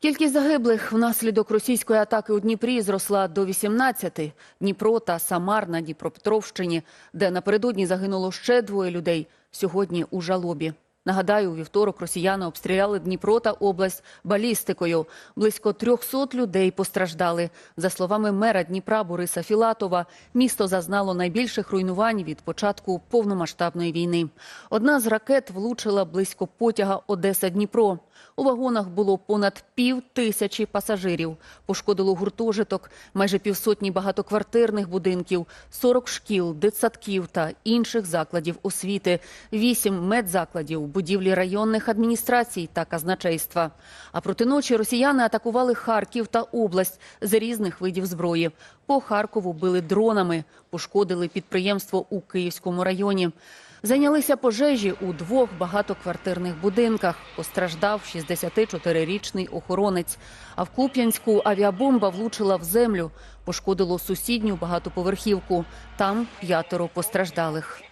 Кількість загиблих внаслідок російської атаки у Дніпрі зросла до 18. Дніпро та Самар на Дніпропетровщині, де напередодні загинуло ще двоє людей, сьогодні у жалобі. Нагадаю, у вівторок росіяни обстріляли Дніпро та область балістикою. Близько 300 людей постраждали. За словами мера Дніпра Бориса Філатова, місто зазнало найбільших руйнувань від початку повномасштабної війни. Одна з ракет влучила близько потяга Одеса-Дніпро. У вагонах було понад пів тисячі пасажирів. Пошкодило гуртожиток, майже півсотні багатоквартирних будинків, 40 шкіл, дитсадків та інших закладів освіти, 8 медзакладів, будівлі районних адміністрацій та казначейства. А проти ночі росіяни атакували Харків та область з різних видів зброї. По Харкову били дронами, пошкодили підприємство у Київському районі. Зайнялися пожежі у двох багатоквартирних будинках. Постраждав 64-річний охоронець. А в Куп'янську авіабомба влучила в землю, пошкодило сусідню багатоповерхівку. Там п'ятеро постраждалих.